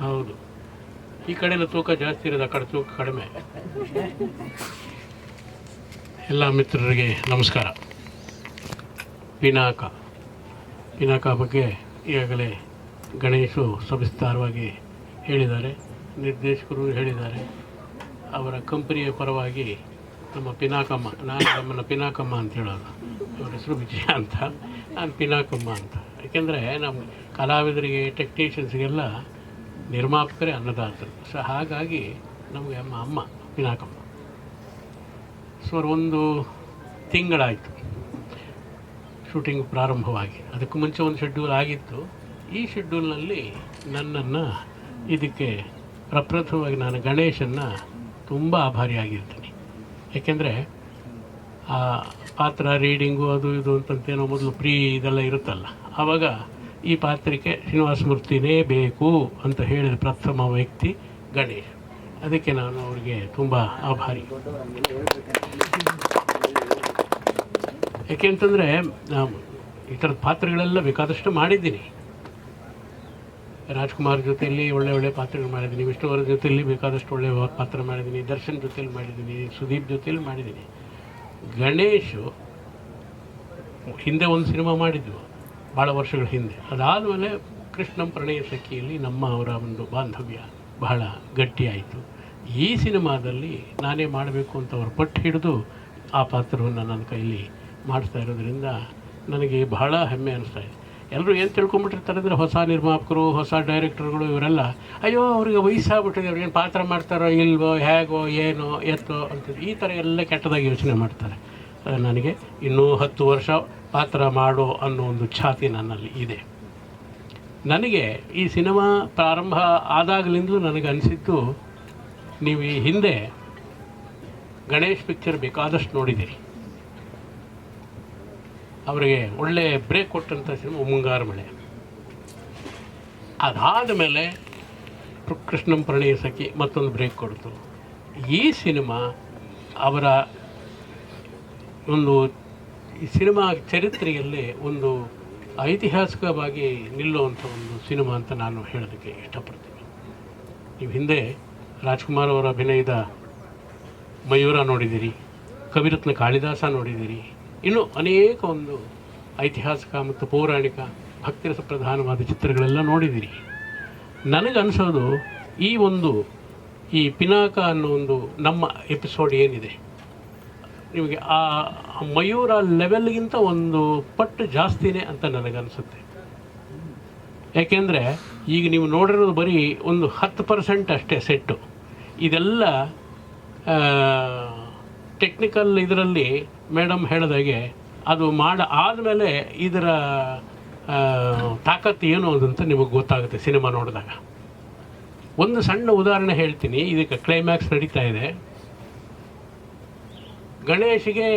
ಹೌದು. ಈ ಕಡೆಲ್ಲ ತೂಕ ಜಾಸ್ತಿ ಇರೋದು ಆ ಕಡೆ ತೂಕ ಕಡಿಮೆ. ಎಲ್ಲ ಮಿತ್ರರಿಗೆ ನಮಸ್ಕಾರ. ಪಿನಾಕ. ಪಿನಾಕ ಬಗ್ಗೆ ಈಗಾಗಲೇ ಗಣೇಶು ಸವಿಸ್ತಾರವಾಗಿ ಹೇಳಿದ್ದಾರೆ ನಿರ್ದೇಶಕರು ಹೇಳಿದ್ದಾರೆ. ಅವರ ಕಂಪನಿಯ ಪರವಾಗಿ ನಮ್ಮ ಪಿನಾಕಮ್ಮ ನಾನು ನಮ್ಮನ್ನು ಪಿನಾಕಮ್ಮ ಅಂತ ಹೇಳೋದು. ಅವರ ಹೆಸರು ವಿಜಯ ಅಂತ. ನಾನು ಪಿನಾಕಮ್ಮ ಅಂತ ಯಾಕೆಂದರೆ ನಮ್ಮ ಕಲಾವಿದರಿಗೆ, ಟೆಕ್ನಿಷಿಯನ್ಸ್ಗೆಲ್ಲ ನಿರ್ಮಾಪಕರೇ ಅನ್ನದಾತರು. ಸೊ ಹಾಗಾಗಿ ನಮಗೆ ಅಮ್ಮ ಅಮ್ಮ ಪಿನಾಕಮ್ಮ ಸುಮಾರು ಒಂದು ತಿಂಗಳಾಯಿತು. ಶೂಟಿಂಗ್ ಪ್ರಾರಂಭವಾಗಿ. ಅದಕ್ಕೂ ಮುಂಚೆ ಒಂದು ಶೆಡ್ಯೂಲ್ ಆಗಿತ್ತು. ಈ ಶೆಡ್ಯೂಲ್ನಲ್ಲಿ ನನ್ನನ್ನು ಇದಕ್ಕೆ ಪ್ರಪ್ರಥಮವಾಗಿ ನಾನು ಗಣೇಶನ್ನು ತುಂಬ ಆಭಾರಿಯಾಗಿರ್ತೀನಿ. ಏಕೆಂದರೆ ಪಾತ್ರ ರೀಡಿಂಗು ಅದು ಇದು ಅಂತಂತೇನೋ ಮೊದಲು ಪ್ರೀ ಇದೆಲ್ಲ ಇರುತ್ತಲ್ಲ. ಆವಾಗ ಈ ಪಾತ್ರಕ್ಕೆ ಶ್ರೀನಿವಾಸ ಮೂರ್ತಿನೇ ಬೇಕು ಅಂತ ಹೇಳಿದ ಪ್ರಥಮ ವ್ಯಕ್ತಿ ಗಣೇಶ್. ಅದಕ್ಕೆ ನಾನು ಅವರಿಗೆ ತುಂಬ ಆಭಾರಿ. ಯಾಕೆಂತಂದರೆ ನಾವು ಈ ಥರದ ಪಾತ್ರಗಳೆಲ್ಲ ಬೇಕಾದಷ್ಟು ಮಾಡಿದ್ದೀನಿ. ರಾಜ್ಕುಮಾರ್ ಜೊತೆಯಲ್ಲಿ ಒಳ್ಳೆ ಒಳ್ಳೆ ಪಾತ್ರಗಳು ಮಾಡಿದ್ದೀನಿ. ವಿಷ್ಣುವರ ಜೊತೆಯಲ್ಲಿ ಬೇಕಾದಷ್ಟು ಒಳ್ಳೆ ಪಾತ್ರ ಮಾಡಿದ್ದೀನಿ. ದರ್ಶನ್ ಜೊತೆಯಲ್ಲಿ ಮಾಡಿದ್ದೀನಿ. ಸುದೀಪ್ ಜೊತೆಯಲ್ಲಿ ಮಾಡಿದ್ದೀನಿ. ಗಣೇಶು ಹಿಂದೆ ಒಂದು ಸಿನಿಮಾ ಮಾಡಿದ್ವು ಭಾಳ ವರ್ಷಗಳ ಹಿಂದೆ. ಅದಾದಮೇಲೆ ಕೃಷ್ಣಂ ಪ್ರಣಯ ಸಖಿಯಲ್ಲಿ ನಮ್ಮ ಅವರ ಒಂದು ಬಾಂಧವ್ಯ ಬಹಳ ಗಟ್ಟಿಯಾಯಿತು ಈ ಸಿನಿಮಾದಲ್ಲಿ ನಾನೇ ಮಾಡಬೇಕು ಅಂತ ಅವರು ಪಟ್ಟು ಹಿಡಿದು ಆ ಪಾತ್ರವನ್ನು ನನ್ನ ಕೈಲಿ ಮಾಡಿಸ್ತಾ ಇರೋದ್ರಿಂದ ನನಗೆ ಬಹಳ ಹೆಮ್ಮೆ ಅನಿಸ್ತಾ ಇದೆ ಎಲ್ಲರೂ ಏನು ತಿಳ್ಕೊಂಬಿಟ್ಟಿರ್ತಾರೆ ಅಂದರೆ ಹೊಸ ನಿರ್ಮಾಪಕರು, ಹೊಸ ಡೈರೆಕ್ಟರ್ಗಳು ಇವರೆಲ್ಲ, ಅಯ್ಯೋ, ಅವ್ರಿಗೆ ವಯಸ್ಸಾಗ್ಬಿಟ್ಟಿದೆ ಅವ್ರಿಗೇನು ಪಾತ್ರ ಮಾಡ್ತಾರೋ ಇಲ್ವೋ, ಹೇಗೋ, ಏನೋ, ಎತ್ತೋ ಅಂತ ಈ ಥರ ಎಲ್ಲ ಕೆಟ್ಟದಾಗಿ ಯೋಚನೆ ಮಾಡ್ತಾರೆ. ನನಗೆ ಇನ್ನೂ ಹತ್ತು ವರ್ಷ ಪಾತ್ರ ಮಾಡೋ ಅನ್ನೋ ಒಂದು ಛಾತಿ ನನ್ನಲ್ಲಿ ಇದೆ. ನನಗೆ ಈ ಸಿನಿಮಾ ಪ್ರಾರಂಭ ಆದಾಗಲಿಂದಲೂ ನನಗೆ ಅನಿಸಿದ್ದು, ನೀವು ಈ ಹಿಂದೆ ಗಣೇಶ್ ಪಿಕ್ಚರ್ ಬೇಕಾದಷ್ಟು ನೋಡಿದ್ದೀರಿ. ಅವರಿಗೆ ಒಳ್ಳೆ ಬ್ರೇಕ್ ಕೊಟ್ಟಂಥ ಸಿನಿಮಾ ಮುಂಗಾರು ಮಳೆ. ಅದಾದ ಮೇಲೆ ಕೃಷ್ಣಂ ಪ್ರಣಯ ಸಖಿ ಮತ್ತೊಂದು ಬ್ರೇಕ್ ಕೊಡ್ತು. ಈ ಸಿನಿಮಾ ಅವರ ಒಂದು ಈ ಸಿನಿಮಾ ಚರಿತ್ರೆಯಲ್ಲಿ ಒಂದು ಐತಿಹಾಸಿಕವಾಗಿ ನಿಲ್ಲುವಂಥ ಒಂದು ಸಿನಿಮಾ ಅಂತ ನಾನು ಹೇಳೋದಕ್ಕೆ ಇಷ್ಟಪಡ್ತೀನಿ. ನೀವು ಹಿಂದೆ ರಾಜ್ಕುಮಾರ್ ಅವರ ಅಭಿನಯದ ಮಯೂರ ನೋಡಿದ್ದೀರಿ, ಕವಿರತ್ನ ಕಾಳಿದಾಸ ನೋಡಿದ್ದೀರಿ ಇನ್ನು ಅನೇಕ ಒಂದು ಐತಿಹಾಸಿಕ ಮತ್ತು ಪೌರಾಣಿಕ ಭಕ್ತಿರಸ ಪ್ರಧಾನವಾದ ಚಿತ್ರಗಳೆಲ್ಲ ನೋಡಿದ್ದೀರಿ. ನನಗನ್ಸೋದು ಈ ಒಂದು ಈ ಪಿನಾಕ ಅನ್ನೋ ಒಂದು ನಮ್ಮ ಎಪಿಸೋಡ್ ಏನಿದೆ. ನಿಮಗೆ ಆ ಮಯೂರ ಲೆವೆಲ್ಗಿಂತ ಒಂದು ಪಟ್ಟು ಜಾಸ್ತಿನೇ ಅಂತ ನನಗನ್ಸುತ್ತೆ. ಯಾಕೆಂದರೆ ಈಗ ನೀವು ನೋಡಿರೋದು ಬರೀ ಒಂದು ಹತ್ತು ಪರ್ಸೆಂಟ್ ಅಷ್ಟೇ ಸೆಟ್ಟು ಇದೆಲ್ಲ ಟೆಕ್ನಿಕಲ್ ಇದರಲ್ಲಿ ಮೇಡಮ್ ಹೇಳಿದಾಗೆ, ಅದು ಮಾಡ ಆದಮೇಲೆ ಇದರ ತಾಕತ್ತು ಏನು ಅಂತ ನಿಮಗೆ ಗೊತ್ತಾಗುತ್ತೆ ಸಿನಿಮಾ ನೋಡಿದಾಗ. ಒಂದು ಸಣ್ಣ ಉದಾಹರಣೆ ಹೇಳ್ತೀನಿ, ಇದಕ್ಕೆ ಕ್ಲೈಮ್ಯಾಕ್ಸ್ ನಡೀತಾ ಇದೆ. ಗಣೇಶಿಗೆ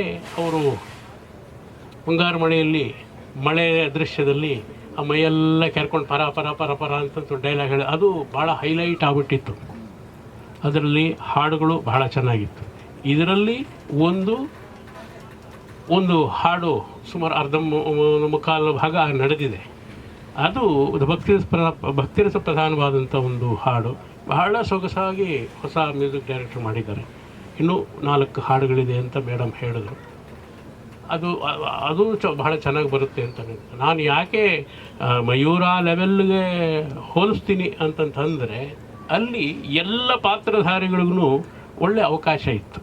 ಅವರು ಮುಂಗಾರು ಮಳೆಯಲ್ಲಿ ಮಳೆ ದೃಶ್ಯದಲ್ಲಿ ಆ ಮೈಯೆಲ್ಲ ಕೆರ್ಕೊಂಡು ಪರ ಪರ ಪರ ಪರ ಅಂತ ಡೈಲಾಗ್ ಹೇಳಿ, ಅದು ಭಾಳ ಹೈಲೈಟ್ ಆಗಿಬಿಟ್ಟಿತ್ತು. ಅದರಲ್ಲಿ ಹಾಡುಗಳು ಬಹಳ ಚೆನ್ನಾಗಿತ್ತು. ಇದರಲ್ಲಿ ಒಂದು ಒಂದು ಹಾಡು ಸುಮಾರು ಅರ್ಧ ಮುಕ್ಕಾಲು ಭಾಗ ನಡೆದಿದೆ. ಅದು ಭಕ್ತಿರಸ ಪ್ರ ಭಕ್ತಿರಸ ಪ್ರಧಾನವಾದಂಥ ಒಂದು ಹಾಡು. ಬಹಳ ಸೊಗಸಾಗಿ ಹೊಸ ಮ್ಯೂಸಿಕ್ ಡೈರೆಕ್ಟರ್ ಮಾಡಿದ್ದಾರೆ. ಇನ್ನೂ ನಾಲ್ಕು ಹಾಡುಗಳಿದೆ ಅಂತ ಮೇಡಮ್ ಹೇಳಿದರು. ಅದು ಅದು ಚ, ಬಹಳ ಚೆನ್ನಾಗಿ ಬರುತ್ತೆ ಅಂತ ನಾನು ಯಾಕೆ ಮಯೂರ ಲೆವೆಲ್ಗೆ ಹೋಲಿಸ್ತೀನಿ ಅಂತಂತಂದರೆ, ಅಲ್ಲಿ ಎಲ್ಲ ಪಾತ್ರಧಾರಿಗಳಿಗೂ ಒಳ್ಳೆ ಅವಕಾಶ ಇತ್ತು.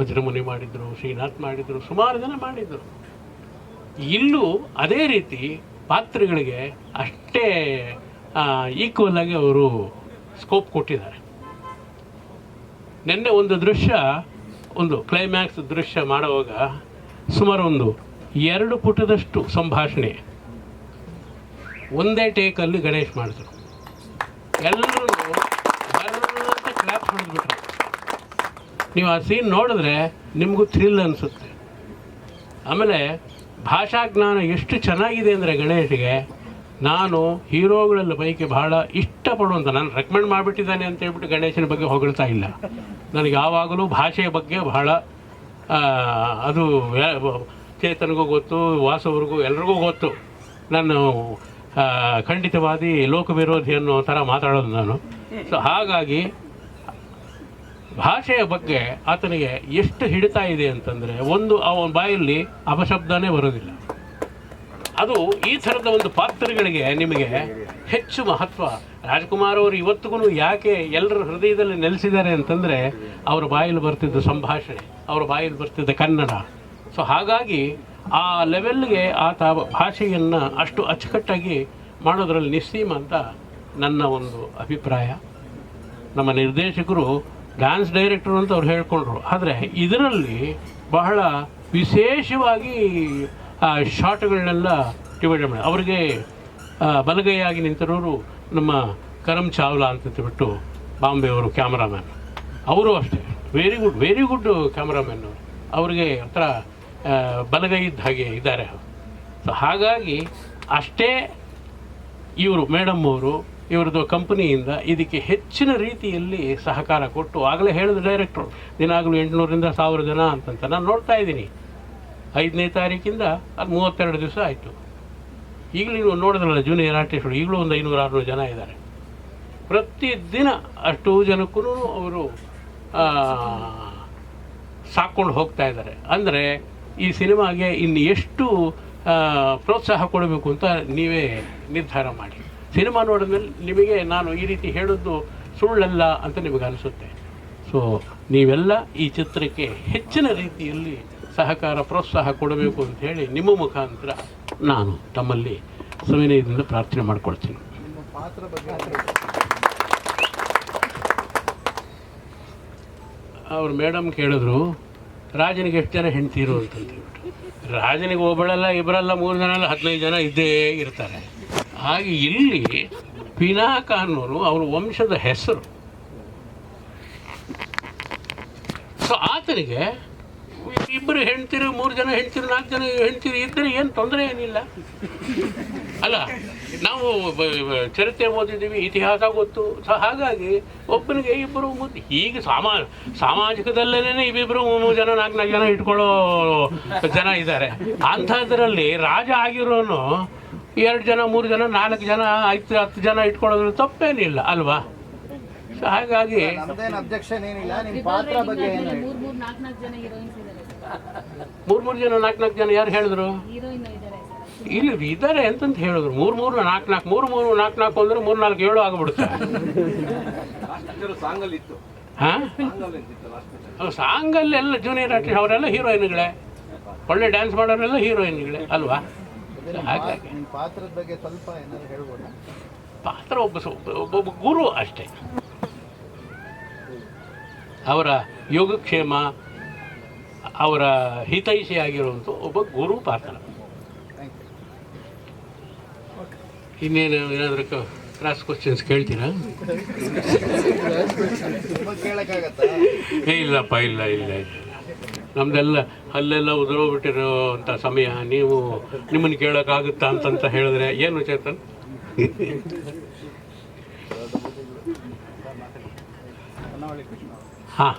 ವಜ್ರಮುನಿ ಮಾಡಿದರು, ಶ್ರೀನಾಥ್ ಮಾಡಿದರು, ಸುಮಾರು ಜನ ಮಾಡಿದರು. ಇಲ್ಲೂ ಅದೇ ರೀತಿ ಪಾತ್ರಗಳಿಗೆ ಅಷ್ಟೇ ಈಕ್ವಲ್ ಆಗಿ ಅವರು ಸ್ಕೋಪ್ ಕೊಟ್ಟಿದ್ದಾರೆ. ನಿನ್ನೆ ಒಂದು ದೃಶ್ಯ, ಒಂದು ಕ್ಲೈಮ್ಯಾಕ್ಸ್ ದೃಶ್ಯ ಮಾಡುವಾಗ ಸುಮಾರು ಒಂದು ಎರಡು ಪುಟದಷ್ಟು ಸಂಭಾಷಣೆ. ಒಂದೇ ಟೇಕಲ್ಲಿ ಗಣೇಶ್ ಮಾಡಿದ್ರು. ಎಲ್ಲರೂ ನೀವು ಆ ಸೀನ್ ನೋಡಿದ್ರೆ ನಿಮಗೂ ಥ್ರಿಲ್ ಅನಿಸುತ್ತೆ. ಆಮೇಲೆ ಭಾಷಾ ಜ್ಞಾನ ಎಷ್ಟು ಚೆನ್ನಾಗಿದೆ ಅಂದರೆ ಗಣೇಶ್ಗೆ, ನಾನು ಹೀರೋಗಳಲ್ಲಿ ಪೈಕಿ ಬಹಳ ಇಷ್ಟಪಡುವಂಥ ನಾನು ರೆಕಮೆಂಡ್ ಮಾಡಿಬಿಟ್ಟಿದ್ದಾನೆ ಅಂತ ಹೇಳ್ಬಿಟ್ಟು ಗಣೇಶನ ಬಗ್ಗೆ ಹೊಗಳ್ತಾ ಇಲ್ಲ. ನನಗೆ ಯಾವಾಗಲೂ ಭಾಷೆಯ ಬಗ್ಗೆ ಬಹಳ ಅದು ಚೇತನಿಗೂ ಗೊತ್ತು, ವಾಸವ್ರಿಗೂ ಎಲ್ರಿಗೂ ಗೊತ್ತು. ನಾನು ಖಂಡಿತವಾದಿ ಲೋಕ ವಿರೋಧಿ ಅನ್ನೋ ಥರ ಮಾತಾಡೋದು ನಾನು. ಸೊ ಹಾಗಾಗಿ ಭಾಷೆಯ ಬಗ್ಗೆ ಆತನಿಗೆ ಎಷ್ಟು ಹಿಡಿತಾ ಇದೆ ಅಂತಂದರೆ ಒಂದು ಅವನ ಬಾಯಲ್ಲಿ ಅಪಶಬ್ದನೇ ಬರೋದಿಲ್ಲ. ಅದು ಈ ಥರದ ಒಂದು ಪಾತ್ರಗಳಿಗೆ ನಿಮಗೆ ಹೆಚ್ಚು ಮಹತ್ವ. ರಾಜ್ಕುಮಾರ್ ಅವರು ಇವತ್ತಿಗೂ ಯಾಕೆ ಎಲ್ಲರ ಹೃದಯದಲ್ಲಿ ನೆಲೆಸಿದ್ದಾರೆ ಅಂತಂದರೆ ಅವರ ಬಾಯಲ್ಲಿ ಬರ್ತಿದ್ದ ಸಂಭಾಷಣೆ, ಅವರ ಬಾಯಲ್ಲಿ ಬರ್ತಿದ್ದ ಕನ್ನಡ. ಸೊ ಹಾಗಾಗಿ ಆ ಲೆವೆಲ್ಗೆ ಆತ ಭಾಷೆಯನ್ನು ಅಷ್ಟು ಅಚ್ಚುಕಟ್ಟಾಗಿ ಮಾಡೋದ್ರಲ್ಲಿ ನಿಸ್ಸೀಮ ಅಂತ ನನ್ನ ಒಂದು ಅಭಿಪ್ರಾಯ. ನಮ್ಮ ನಿರ್ದೇಶಕರು ಡ್ಯಾನ್ಸ್ ಡೈರೆಕ್ಟರ್ ಅಂತ ಅವ್ರು ಹೇಳ್ಕೊಂಡ್ರು. ಆದರೆ ಇದರಲ್ಲಿ ಬಹಳ ವಿಶೇಷವಾಗಿ ಆ ಶಾಟ್ಗಳನ್ನೆಲ್ಲ ಡಿವೈಡ್ ಮಾಡಿ. ಅವರಿಗೆ ಬಲಗೈಯಾಗಿ ನಿಂತಿರೋರು ನಮ್ಮ ಕರಮ್ ಚಾವ್ಲಾ ಅಂತ ಬಿಟ್ಟು ಬಾಂಬೆ ಅವರು ಕ್ಯಾಮ್ರಾಮ್ಯಾನ್. ಅವರು ಅಷ್ಟೇ. Very good very good cameraman ಅವರು. ಅವರಿಗೆ ಆ, ಬಲಗೈ ಇದ್ದ ಹಾಗೆ ಇದ್ದಾರೆ. ಸೊ ಹಾಗಾಗಿ ಅಷ್ಟೇ ಇವರು ಮೇಡಮ್ ಅವರು ಇವ್ರದ್ದು ಕಂಪನಿಯಿಂದ ಇದಕ್ಕೆ ಹೆಚ್ಚಿನ ರೀತಿಯಲ್ಲಿ ಸಹಕಾರ ಕೊಟ್ಟು ಆಗಲೇ ಹೇಳಿದ ಡೈರೆಕ್ಟ್ರು, ದಿನಾಗಲೂ ಎಂಟುನೂರಿಂದ ಸಾವಿರ ಜನ ಅಂತಂತ ನಾನು ನೋಡ್ತಾ ಇದ್ದೀನಿ. ಐದನೇ ತಾರೀಕಿಂದ ಅದು ಮೂವತ್ತೆರಡು ದಿವಸ ಆಯಿತು. ಈಗಲೂ ನೀವು ನೋಡಿದ್ರಲ್ಲ ಜೂನಿಯರ್ ಆರ್ಟಿಸ್ಟ್ಗಳು, ಈಗಲೂ ಒಂದು ಐನೂರು, ಆರುನೂರು ಜನ ಇದ್ದಾರೆ. ಪ್ರತಿದಿನ ಅಷ್ಟು ಜನಕ್ಕೂ ಅವರು ಸಾಕ್ಕೊಂಡು ಹೋಗ್ತಾ ಇದ್ದಾರೆ. ಅಂದರೆ ಈ ಸಿನಿಮಾಗೆ ಇನ್ನು ಎಷ್ಟು ಪ್ರೋತ್ಸಾಹ ಕೊಡಬೇಕು ಅಂತ ನೀವೇ ನಿರ್ಧಾರ ಮಾಡಿ. ಸಿನಿಮಾ ನೋಡಿದ ಮೇಲೆ ನಿಮಗೆ ನಾನು ಈ ರೀತಿ ಹೇಳೋದು ಸುಳ್ಳಲ್ಲ ಅಂತ ನಿಮಗೆ ಅನಿಸುತ್ತೆ. ಸೊ ನೀವೆಲ್ಲ ಈ ಚಿತ್ರಕ್ಕೆ ಹೆಚ್ಚಿನ ರೀತಿಯಲ್ಲಿ ಸಹಕಾರ ಪ್ರೋತ್ಸಾಹ ಕೊಡಬೇಕು ಅಂತ ಹೇಳಿ ನಿಮ್ಮ ಮುಖಾಂತರ ನಾನು ತಮ್ಮಲ್ಲಿ ಸವಿನಯದಿಂದ ಪ್ರಾರ್ಥನೆ ಮಾಡ್ಕೊಳ್ತೀನಿ. ಅವ್ರು ಮೇಡಮ್ ಕೇಳಿದ್ರು ರಾಜನಿಗೆ ಎಷ್ಟು ಜನ ಹೆಂಡ್ತೀರು ಅಂತ ಹೇಳ್ಬಿಟ್ಟು ರಾಜನಿಗೆ ಒಬ್ಬಳಲ್ಲ ಇಬ್ಬರಲ್ಲ ಮೂರು ಜನ ಅಲ್ಲ ಹದಿನೈದು ಜನ ಇದ್ದೇ ಇರ್ತಾರೆ. ಹಾಗೆ ಇಲ್ಲಿ ಪಿನಾಕ ಅನ್ನೋರು ಅವರ ವಂಶದ ಹೆಸರು. ಸೊ ಆತನಿಗೆ ಇಬ್ಬರು ಹೆಣ್ತಿರು ಮೂರು ಜನ ಹೆಣ್ತಿರು ನಾಲ್ಕು ಜನ ಹೆಣ್ತಿರು ಇದ್ದರೆ ಏನು ತೊಂದರೆ ಏನಿಲ್ಲ. ಅಲ್ಲ, ನಾವು ಚರಿತ್ರೆ ಓದಿದ್ದೀವಿ, ಇತಿಹಾಸ ಗೊತ್ತು. ಸೊ ಹಾಗಾಗಿ ಒಬ್ಬನಿಗೆ ಇಬ್ಬರು ಮುದ್ದು ಹೀಗೆ ಸಾಮಾ ಸಾಮಾಜಿಕದಲ್ಲೇ ಇಬ್ಬಿಬ್ಬರು ಮೂರು ಜನ, ನಾಲ್ಕು ನಾಲ್ಕು ಜನ ಇಟ್ಕೊಳ್ಳೋ ಜನ ಇದ್ದಾರೆ. ಅಂಥದ್ರಲ್ಲಿ ರಾಜ ಆಗಿರೋನು ಎರಡು ಜನ ಮೂರು ಜನ ನಾಲ್ಕು ಜನ ಐದು ಹತ್ತು ಜನ ಇಟ್ಕೊಳ್ಳೋದ್ರ ತಪ್ಪೇನಿಲ್ಲ ಅಲ್ವಾ? ಸೊ ಹಾಗಾಗಿ ನಮ್ದೇನು ಅಬ್ಜೆಕ್ಷನ್ ಏನಿಲ್ಲ ನಿಮ್ಮ ಪಾತ್ರ ಬಗ್ಗೆ ಏನು ಹೇಳಿ? ಮೂರ್ ಮೂರ್ ನಾಲ್ಕು ಜನ ಹೀರೋಯಿನ್ಸ್ ಇದ್ದಾರೆ. ಮೂರು ಮೂರು ಜನ ನಾಲ್ಕು ನಾಲ್ಕು ಜನ ಯಾರು ಹೇಳಿದ್ರು? ಇಲ್ಲಿ ಇದ್ದಾರೆ ಅಂತಂತ ಹೇಳಿದ್ರು. ಮೂರು ಮೂರು ನಾಲ್ಕು ನಾಲ್ಕು ಮೂರು ಮೂರು ನಾಲ್ಕು ನಾಲ್ಕು ಅಂದ್ರೆ ಮೂರು ನಾಲ್ಕು ಏಳು ಆಗಿಬಿಡುತ್ತೆ. ಹಾಂ? ಸಾಂಗಲ್ಲೆಲ್ಲ ಜೂನಿಯರ್ ಆರ್ಟಿಸ್ಟ್ ಅವರೆಲ್ಲ ಹೀರೋಯಿನ್ಗಳೇ. ಒಳ್ಳೆ ಡ್ಯಾನ್ಸ್ ಮಾಡೋರೆಲ್ಲ ಹೀರೋಯಿನ್ಗಳೇ ಅಲ್ವಾ? ಹಾಗಾಗಿ. ಪಾತ್ರದ ಬಗ್ಗೆ ಸ್ವಲ್ಪ ಏನಾದ್ರು ಹೇಳ್ಬೋದಾ? ಪಾತ್ರ ಒಬ್ಬ ಸ- ಒಬ್ಬ- ಒಬ್ಬೊಬ್ಬ ಗುರು ಅಷ್ಟೇ. ಅವರ ಯೋಗಕ್ಷೇಮ ಅವರ ಹಿತೈಷಿ ಆಗಿರುವಂಥ ಒಬ್ಬ ಗುರು ಪಾತ್ರ. ಥ್ಯಾಂಕ್ ಯು ಇನ್ನೇನು ಏನಾದರೂ ಕ್ರಾಸ್ ಕ್ವಶನ್ಸ್ ಕೇಳ್ತೀರಾ? ತುಂಬ ಕೇಳಕ್ಕಾಗತ್ತಾ? ಏ ಇಲ್ಲಪ್ಪ ಇಲ್ಲ ಇಲ್ಲ ಇಲ್ಲ. ನಮ್ದೆಲ್ಲ ಅಲ್ಲೆಲ್ಲ ಉದುರೋಗ್ಬಿಟ್ಟಿರೋ ಅಂತ ಸಮಯ. ನೀವು ನಿಮ್ಮನ್ನು ಕೇಳೋಕ್ಕಾಗುತ್ತಾ ಅಂತಂತ ಹೇಳಿದ್ರೆ ಏನು ಚೇತನ್? ಹಾಂ.